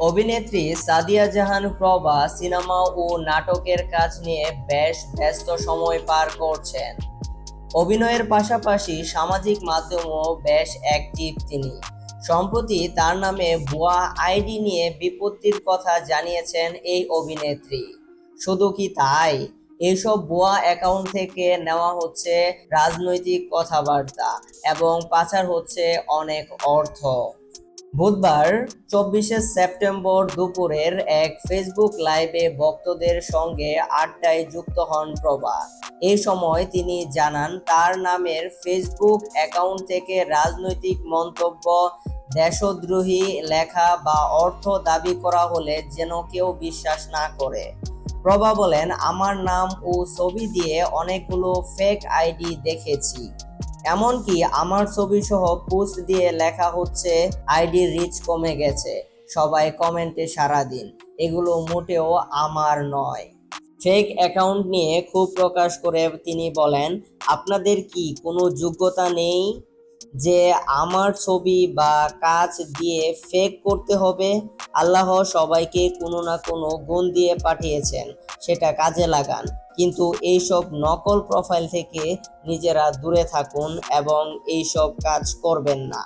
অভিনেত্রী সাদিয়া জাহান প্রভা সিনেমা ও নাটকের কাজ নিয়ে বেশ ব্যস্ত সময় পার করছেন। অভিনয়ের পাশাপাশি সামাজিক মাধ্যমেও বেশ অ্যাক্টিভ তিনি। সম্প্রতি তার নামে ভুয়া আইডি নিয়ে বিপত্তির কথা জানিয়েছেন এই অভিনেত্রী। শুধু কি তাই? এইসব ভুয়া অ্যাকাউন্ট থেকে নেওয়া হচ্ছে রাজনৈতিক কথাবার্তা এবং পাচার হচ্ছে অনেক অর্থ। বুধবার চব্বিশে সেপ্টেম্বর দুপুরের এক ফেসবুক লাইভে ভক্তদের সঙ্গে আড্ডায় যুক্ত হন প্রভা। এই সময় তিনি জানান, তার নামের ফেসবুক অ্যাকাউন্ট থেকে রাজনৈতিক মন্তব্য, দেশদ্রোহী লেখা বা অর্থ দাবি করা হলে যেন কেউ বিশ্বাস না করে। প্রভা বলেন, আমার নাম ও ছবি দিয়ে অনেকগুলো ফেক আইডি দেখেছি। এমনকি আমার ছবি সহ পোস্ট দিয়ে লেখা হচ্ছে, আইডি রিচ কমে গেছে। সবাই কমেন্টে সারা দিন। এগুলো মোটেও আমার নয়। ফেক অ্যাকাউন্ট নিয়ে খুব প্রকাশ করে তিনি বলেন, আপনাদের কি কোনো যোগ্যতা নেই যে আমার ছবি বা কাজ দিয়ে ফেক করতে হবে? আল্লাহ সবাইকে কোনো না কোনো গুণ দিয়ে পাঠিয়েছেন। সেটা কাজে লাগান। কিন্তু এইসব নকল প্রোফাইল থেকে নিজেরা দূরে থাকুন এবং এইসব কাজ করবেন না।